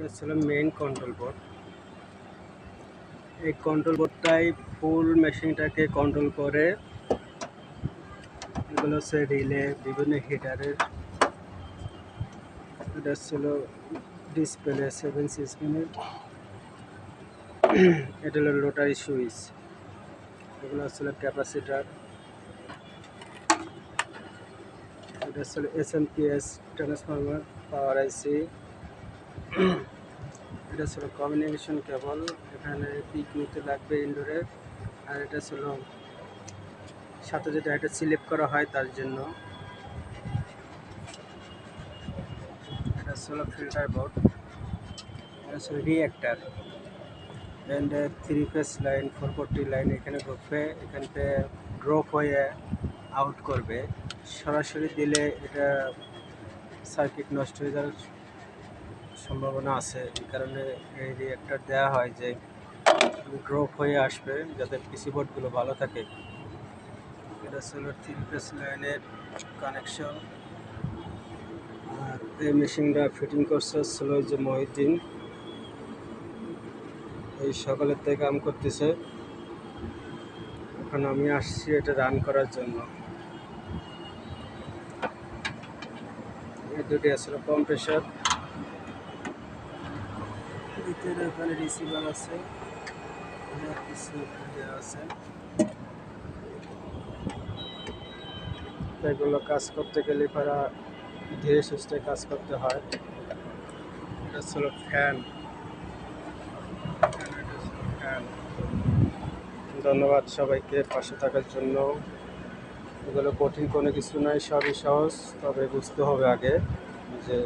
এটা ছিল main control board এই কন্ট্রোল বোর্ডটাই ফুল মেশিনটাকে কন্ট্রোল করে, এগুলো হচ্ছে রিলে বিভিন্ন হিটারের এটা ছিল ডিসপ্লে সেভেন সিক্সটিনের এটা হলো লোটারি সুইচ এগুলো ছিল ক্যাপাসিটার এটা ছিল S M P S transformer power IC এটা ছিল কমিউনিকেশন কেবল এখানে পিক নিতে লাগবে ইনডোরে আর এটা ছিল সাথে যেটা এটা সিলেক্ট করা হয় তার জন্য। এটা ছিল ফিল্টার বোর্ড এটা ছিল reactor and three phase line four forty line এখানে ঢুকবে, এখান থেকে ড্রপ হয়ে আউট করবে। সরাসরি দিলে এটা সার্কিট নষ্ট হয়ে যাওয়ার সম্ভাবনা আছে, এই কারণে এই রিঅ্যাক্টর দেওয়া হয় যে ড্রপ হয়ে আসবে যাতে পিসি বোর্ডগুলো ভালো থাকে। এটা ছিল থ্রি ফেস লাইনের কানেকশন এই মেশিনটা ফিটিং করছে ছিল যে মহিউদ্দিন। এই সকালের থেকে কাম করতেছে। এখন আমি আসছি এটা রান করার জন্য। এই দুটি আসলে কম্প্রেসার ভিতরে ওখানে রিসিভার আছে। দেওয়া আছে। এগুলো কাজ করতে গেলে পারা ধীরে সুস্থে কাজ করতে হয়। এটা ছিল ফ্যান। ধন্যবাদ সবাইকে পাশে থাকার জন্য। এগুলো কঠিন কোনো কিছু নয়, সবই সহজ, তবে বুঝতে হবে আগে যে